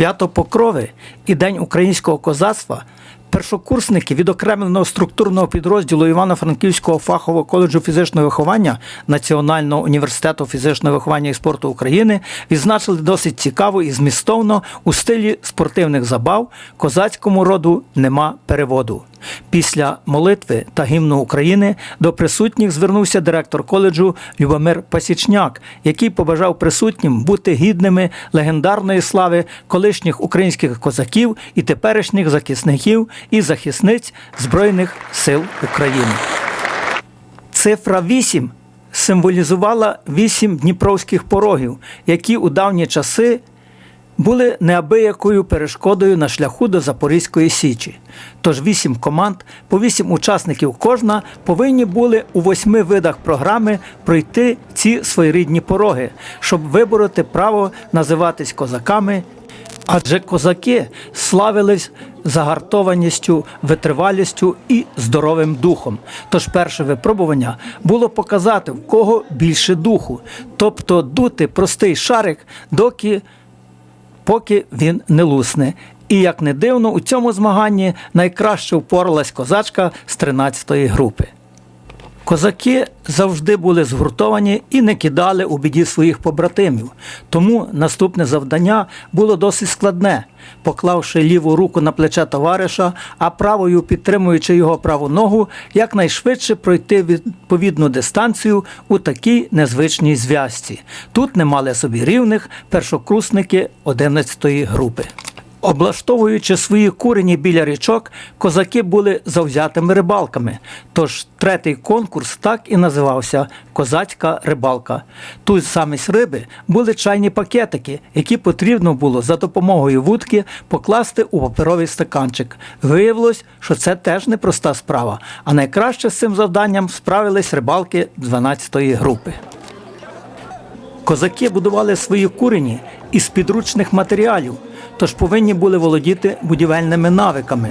Свято Покрови і День українського козацтва першокурсники відокремленого структурного підрозділу Івано-Франківського фахового коледжу фізичного виховання Національного університету фізичного виховання і спорту України відзначили досить цікаво і змістовно у стилі спортивних забав козацькому роду нема переводу. Після молитви та гімну України до присутніх звернувся директор коледжу Любомир Пасічняк, який побажав присутнім бути гідними легендарної слави колишніх українських козаків і теперішніх захисників і захисниць Збройних сил України. Цифра 8 символізувала вісім дніпровських порогів, які у давні часи були неабиякою перешкодою на шляху до Запорізької Січі. Тож вісім команд, по вісім учасників кожна, повинні були у восьми видах програми пройти ці своєрідні пороги, щоб вибороти право називатись козаками. Адже козаки славились загартованістю, витривалістю і здоровим духом. Тож перше випробування було показати, в кого більше духу, тобто дути простий шарик, доки поки він не лусне. І як не дивно, у цьому змаганні найкраще впоралась козачка з 13-ї групи. Козаки завжди були згуртовані і не кидали у біді своїх побратимів. Тому наступне завдання було досить складне. Поклавши ліву руку на плече товариша, а правою підтримуючи його праву ногу, якнайшвидше пройти відповідну дистанцію у такій незвичній зв'язці. Тут не мали собі рівних першокурсники 11-ї групи. Облаштовуючи свої курені біля річок, козаки були завзятими рибалками. Тож третій конкурс так і називався Козацька рибалка. Тут замість риби були чайні пакетики, які потрібно було за допомогою вудки покласти у паперовий стаканчик. Виявилось, що це теж непроста справа, а найкраще з цим завданням справились рибалки 12-ї групи. Козаки будували свої курені із підручних матеріалів, тож повинні були володіти будівельними навиками.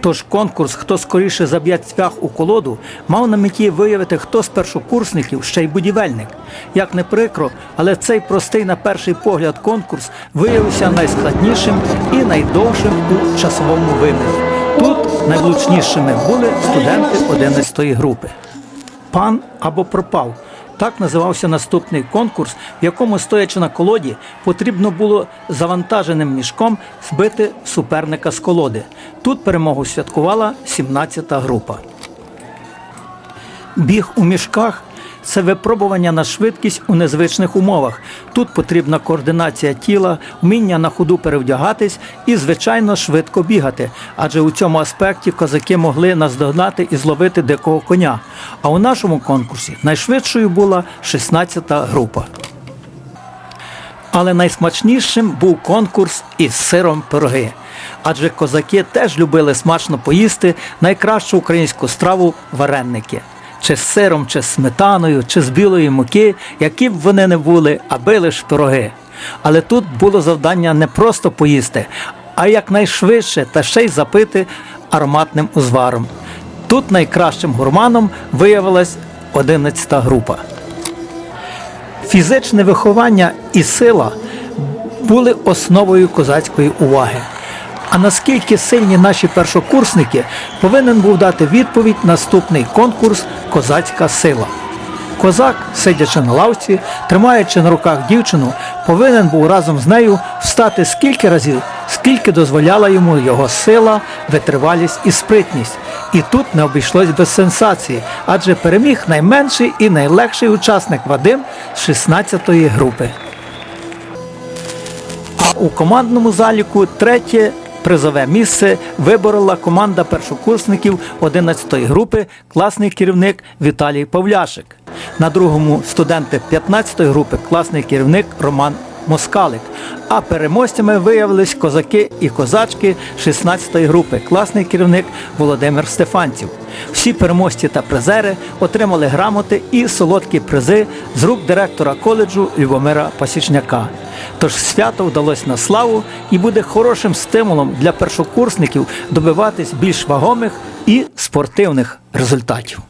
Тож конкурс, хто скоріше заб'є цвях у колоду, мав на меті виявити, хто з першокурсників ще й будівельник. Як не прикро, але цей простий на перший погляд конкурс виявився найскладнішим і найдовшим у часовому вимірі. Тут найвлучнішими були студенти 11-ї групи. Пан або пропав. Так називався наступний конкурс, в якому, стоячи на колоді, потрібно було завантаженим мішком збити суперника з колоди. Тут перемогу святкувала 17-та група. Біг у мішках це випробування на швидкість у незвичних умовах. Тут потрібна координація тіла, вміння на ходу перевдягатись і, звичайно, швидко бігати. Адже у цьому аспекті козаки могли наздогнати і зловити дикого коня. А у нашому конкурсі найшвидшою була 16-та група. Але найсмачнішим був конкурс із сиром пироги. Адже козаки теж любили смачно поїсти найкращу українську страву вареники. Чи з сиром, чи з сметаною, чи з білої муки, які б вони не були, аби лиш пироги. Але тут було завдання не просто поїсти, а якнайшвидше та ще й запити ароматним узваром. Тут найкращим гурманом виявилась 11-та група. Фізичне виховання і сила були основою козацької уваги. А наскільки сильні наші першокурсники повинен був дати відповідь наступний конкурс Козацька сила. Козак, сидячи на лавці, тримаючи на руках дівчину, повинен був разом з нею встати скільки разів, скільки дозволяла йому його сила, витривалість і спритність. І тут не обійшлось без сенсації, адже переміг найменший і найлегший учасник Вадим з 16-ї групи. У командному заліку третє призове місце виборола команда першокурсників 11-ї групи, класний керівник Віталій Павляшик. На другому студенти 15-ї групи класний керівник Роман Москалик. А переможцями виявились козаки і козачки 16-ї групи, класний керівник Володимир Стефанців. Всі переможці та призери отримали грамоти і солодкі призи з рук директора коледжу Любомира Пасічняка. Тож свято вдалося на славу і буде хорошим стимулом для першокурсників добиватись більш вагомих і спортивних результатів.